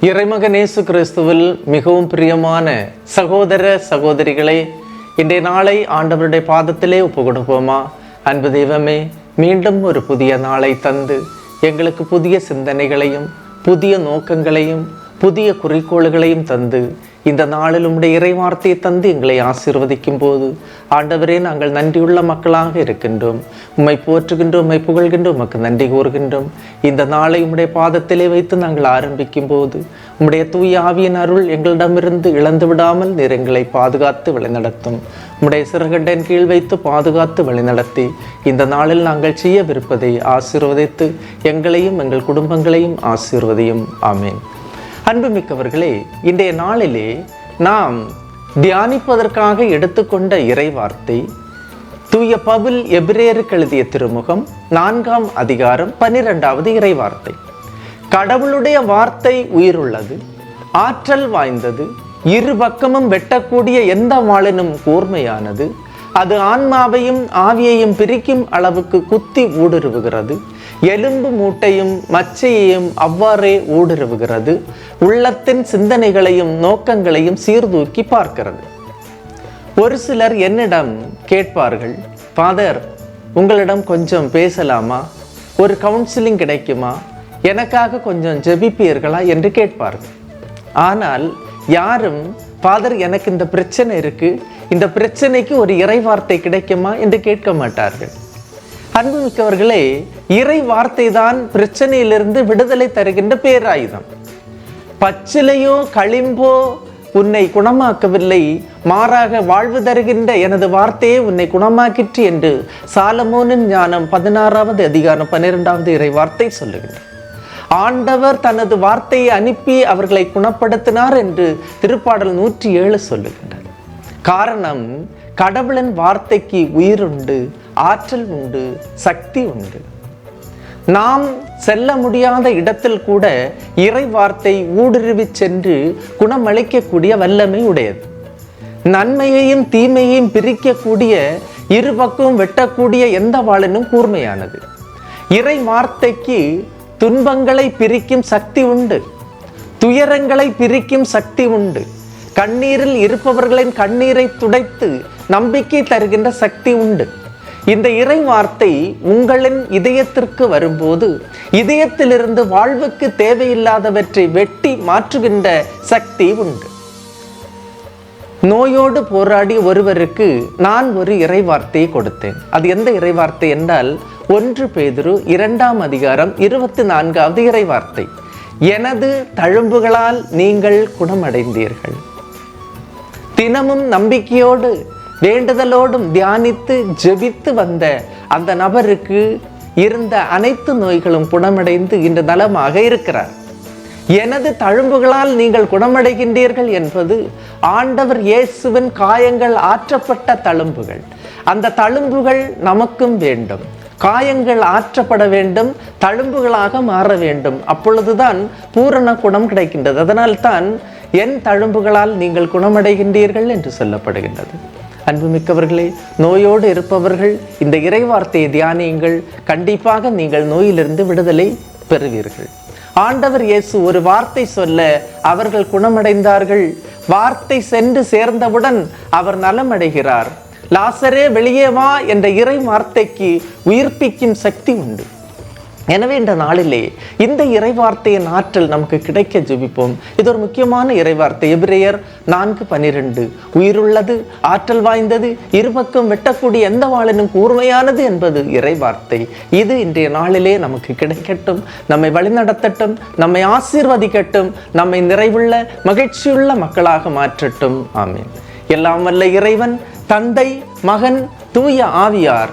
இறைமகன் இயேசு கிறிஸ்துவில் மிகவும் பிரியமான சகோதர சகோதரிகளை இன்றைய நாளை ஆண்டவருடைய பாதத்திலே ஒப்பு கொடுப்போமா அன்பு தெய்வமே மீண்டும் ஒரு புதிய நாளை தந்து எங்களுக்கு புதிய சிந்தனைகளையும் புதிய நோக்கங்களையும் புதிய குறிக்கோள்களையும் தந்து இந்த நாளில் உம்முடைய இறைவார்த்தையை தந்து எங்களை ஆசீர்வதிக்கும் போது ஆண்டவரே நாங்கள் நன்றியுள்ள மக்களாக இருக்கின்றோம். உம்மை போற்றுகின்றோம் உம்மை புகழ்கின்றோம் உமக்கு நன்றி கூறுகின்றோம். இந்த நாளை உம்முடைய பாதத்திலே வைத்து நாங்கள் ஆரம்பிக்கும் போது உம்முடைய தூய ஆவியின் அருள் எங்களிடமிருந்து இழந்து விடாமல் நீர் எங்களை பாதுகாத்து வழிநடத்தும். உம்முடைய சிறகண்டன் கீழ் வைத்து பாதுகாத்து வழிநடத்தி இந்த நாளில் நாங்கள் செய்யவிருப்பதை ஆசீர்வதித்து எங்களையும் எங்கள் குடும்பங்களையும் ஆசீர்வதியும். ஆமேன். அன்புமிக்கவர்களே இன்றைய நாளிலே நாம் தியானிப்பதற்காக எடுத்துக்கொண்ட இறைவார்த்தை தூய பபுல் எபிரேருக்கு எழுதிய திருமுகம் நான்காம் அதிகாரம் பன்னிரெண்டாவது இறைவார்த்தை. கடவுளுடைய வார்த்தை உயிருள்ளது ஆற்றல் வாய்ந்தது இரு பக்கமும் வெட்டக்கூடிய எந்த வாளினும் கூர்மையானது அது ஆன்மாவையும் ஆவியையும் பிரிக்கும் அளவுக்கு குத்தி ஊடுருவுகிறது எலும்பு மூட்டையும் மச்சையையும் அவ்வாறே ஊடுருவுகிறது. உள்ளத்தின் சிந்தனைகளையும் நோக்கங்களையும் சீர்தூக்கி பார்க்கிறது. ஒரு சிலர் என்னிடம் கேட்பார்கள் ஃபாதர் உங்களிடம் கொஞ்சம் பேசலாமா? ஒரு கவுன்சிலிங் கிடைக்குமா? எனக்காக கொஞ்சம் ஜெபிப்பீர்களா? என்று கேட்பார்கள். ஆனால் யாரும் ஃபாதர் எனக்கு இந்த பிரச்சனை இருக்குது இந்த பிரச்சனைக்கு ஒரு இறைவார்த்தை கிடைக்குமா? என்று கேட்க மாட்டார்கள். அன்புமிக்கவர்களே இறை வார்த்தை தான் பிரச்சனையிலிருந்து விடுதலை தருகின்ற பேராயுதம். பச்சிலையோ களிம்போ உன்னை குணமாக்கவில்லை மாறாக வாழ்வு தருகின்ற எனது வார்த்தையே உன்னை குணமாக்கிற்று என்று சாலமோனின் ஞானம் பதினாறாவது அதிகாரம் பன்னிரெண்டாவது இறை வார்த்தை சொல்லுகின்றார் ஆண்டவர் தனது வார்த்தையை அனுப்பி அவர்களை குணப்படுத்தினார் என்று திருப்பாடல் நூற்றி ஏழு சொல்லுகின்றார் காரணம் கடவுளின் வார்த்தைக்கு உயிருண்டு ஆற்றல் உண்டு சக்தி உண்டு. நாம் செல்ல முடியாத இடத்தில் கூட இறை வார்த்தை ஊடுருவி சென்று குணமளிக்கக்கூடிய வல்லமை உடையது. நன்மையையும் தீமையையும் பிரிக்கக்கூடிய இருபக்கம் வெட்டக்கூடிய எந்த வாழனும் கூர்மையானது. இறை வார்த்தைக்கு துன்பங்களை பிரிக்கும் சக்தி உண்டு. துயரங்களை பிரிக்கும் சக்தி உண்டு. கண்ணீரில் இருப்பவர்களின் கண்ணீரை துடைத்து நம்பிக்கை தருகின்ற சக்தி உண்டு. இந்த இறை வார்த்தை உங்களின் இதயத்திற்கு வரும்போது இதயத்திலிருந்து வாழ்வுக்கு தேவையில்லாதவற்றை வெட்டி மாற்றுகின்ற சக்தி உண்டு. நோயோடு போராடி ஒருவருக்கு நான் ஒரு இறைவார்த்தையை கொடுத்தேன். அது எந்த இறைவார்த்தை என்றால் ஒன்று பேதுரு இரண்டாம் அதிகாரம் இருபத்தி நான்காவது இறைவார்த்தை. எனது தழும்புகளால் நீங்கள் குணமடைந்தீர்கள். தினமும் நம்பிக்கையோடு வேண்டுதலோடும் தியானித்து ஜெபித்து வந்த அந்த நபருக்கு இருந்த அனைத்து நோய்களும் குணமடைந்து இன்று நலமாக இருக்கிறார். எனது தழும்புகளால் நீங்கள் குணமடைகின்றீர்கள் என்பது ஆண்டவர் இயேசுவின் காயங்கள் ஆற்றப்பட்ட தழும்புகள். அந்த தழும்புகள் நமக்கும் வேண்டும். காயங்கள் ஆற்றப்பட வேண்டும் தழும்புகளாக மாற வேண்டும். அப்பொழுதுதான் பூரண குணம் கிடைக்கின்றது. அதனால்தான் என் தழும்புகளால் நீங்கள் குணமடைகின்றீர்கள் என்று சொல்லப்படுகின்றது. அன்புமிக்கவர்களே நோயோடு இருப்பவர்கள் இந்த இறைவார்த்தையை தியானியுங்கள். கண்டிப்பாக நீங்கள் நோயிலிருந்து விடுதலை பெறுவீர்கள். ஆண்டவர் இயேசு ஒரு வார்த்தை சொல்ல அவர்கள் குணமடைந்தார்கள். வார்த்தை சென்று சேர்ந்தவுடன் அவர் நலமடைகிறார். லாசரே வெளியே வா என்ற இறை வார்த்தைக்கு உயிர்ப்பிக்கும் சக்தி உண்டு. எனவே இந்த நாளிலே இந்த இறைவார்த்தையின் ஆற்றல் நமக்கு கிடைக்க ஜெபிப்போம். இது ஒரு முக்கியமான இறைவார்த்தை. எபிரேயர் நான்கு பனிரெண்டு. உயிருள்ளது ஆற்றல் வாய்ந்தது இருபக்கம் வெட்டக்கூடிய எந்த வாழனும் கூர்மையானது என்பது இறைவார்த்தை. இது இன்றைய நாளிலே நமக்கு கிடைக்கட்டும். நம்மை வழிநடத்தட்டும் நம்மை ஆசீர்வதிக்கட்டும் நம்மை நிறைவுள்ள மகிழ்ச்சியுள்ள மக்களாக மாற்றட்டும். ஆமீன். எல்லாம் வல்ல இறைவன் தந்தை மகன் தூய ஆவியார்